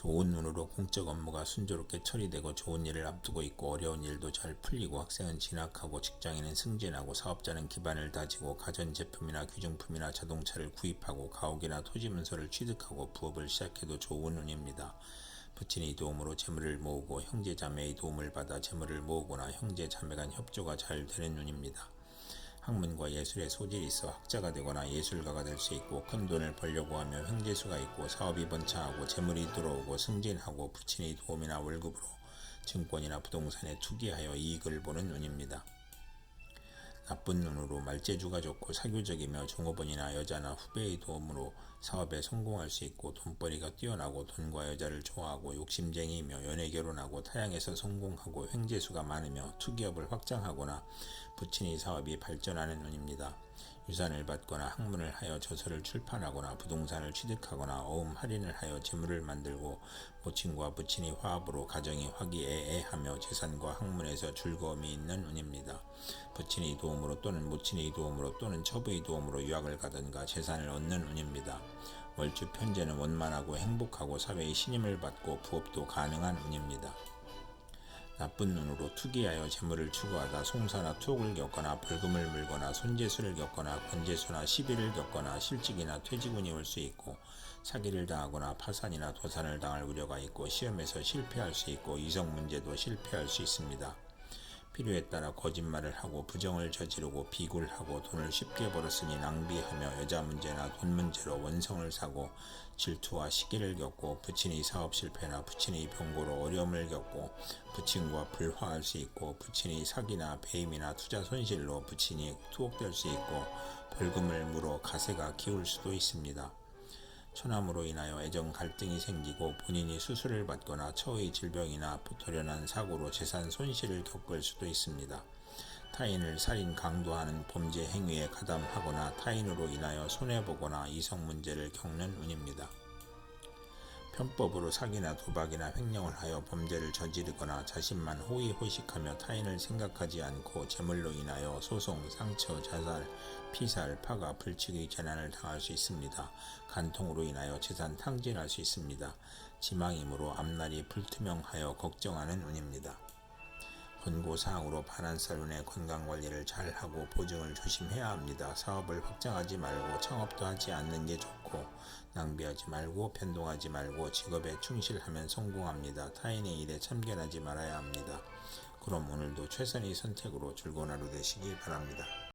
좋은 눈으로 공적 업무가 순조롭게 처리되고 좋은 일을 앞두고 있고 어려운 일도 잘 풀리고 학생은 진학하고 직장인은 승진하고 사업자는 기반을 다지고 가전제품이나 귀중품이나 자동차를 구입하고 가옥이나 토지 문서를 취득하고 부업을 시작해도 좋은 운입니다. 부친의 도움으로 재물을 모으고 형제 자매의 도움을 받아 재물을 모으거나 형제 자매 간 협조가 잘 되는 운입니다. 학문과 예술에 소질이 있어 학자가 되거나 예술가가 될 수 있고 큰 돈을 벌려고 하며 형제수가 있고 사업이 번창하고 재물이 들어오고 승진하고 부친의 도움이나 월급으로 증권이나 부동산에 투기하여 이익을 보는 운입니다. 나쁜 눈으로 말재주가 좋고 사교적이며 종업원이나 여자나 후배의 도움으로 사업에 성공할 수 있고 돈벌이가 뛰어나고 돈과 여자를 좋아하고 욕심쟁이이며 연애 결혼하고 타양에서 성공하고 횡재수가 많으며 투기업을 확장하거나 부친의 사업이 발전하는 운입니다. 유산을 받거나 학문을 하여 저서를 출판하거나 부동산을 취득하거나 어음 할인을 하여 재물을 만들고 모친과 부친의 화합으로 가정이 화기애애하며 재산과 학문에서 즐거움이 있는 운입니다. 부친의 도움으로 또는 모친의 도움으로 또는 처부의 도움으로 유학을 가든가 재산을 얻는 운입니다. 월주 편제는 원만하고 행복하고 사회의 신임을 받고 부업도 가능한 운입니다. 나쁜 눈으로 투기하여 재물을 추구하다 송사나 투옥을 겪거나 벌금을 물거나 손재수를 겪거나 권재수나 시비를 겪거나 실직이나 퇴직운이 올 수 있고 사기를 당하거나 파산이나 도산을 당할 우려가 있고 시험에서 실패할 수 있고 이성 문제도 실패할 수 있습니다. 필요에 따라 거짓말을 하고 부정을 저지르고 비굴하고 돈을 쉽게 벌었으니 낭비하며 여자 문제나 돈 문제로 원성을 사고 질투와 시기를 겪고 부친의 사업 실패나 부친의 병고로 어려움을 겪고 부친과 불화할 수 있고 부친의 사기나 배임이나 투자 손실로 부친이 투옥될 수 있고 벌금을 물어 가세가 기울 수도 있습니다. 처남으로 인하여 애정 갈등이 생기고 본인이 수술을 받거나 처의 질병이나 돌연한 사고로 재산 손실을 겪을 수도 있습니다. 타인을 살인 강도하는 범죄 행위에 가담하거나 타인으로 인하여 손해보거나 이성 문제를 겪는 운입니다. 편법으로 사기나 도박이나 횡령을 하여 범죄를 저지르거나 자신만 호의호식하며 타인을 생각하지 않고 재물로 인하여 소송, 상처, 자살, 피살, 파가, 불측의 재난을 당할 수 있습니다. 간통으로 인하여 재산 탕진할 수 있습니다. 지망이므로 앞날이 불투명하여 걱정하는 운입니다. 권고사항으로 반환살운의 건강관리를 잘하고 보증을 조심해야 합니다. 사업을 확장하지 말고 창업도 하지 않는 게 좋고 낭비하지 말고 변동하지 말고 직업에 충실하면 성공합니다. 타인의 일에 참견하지 말아야 합니다. 그럼 오늘도 최선의 선택으로 즐거운 하루 되시기 바랍니다.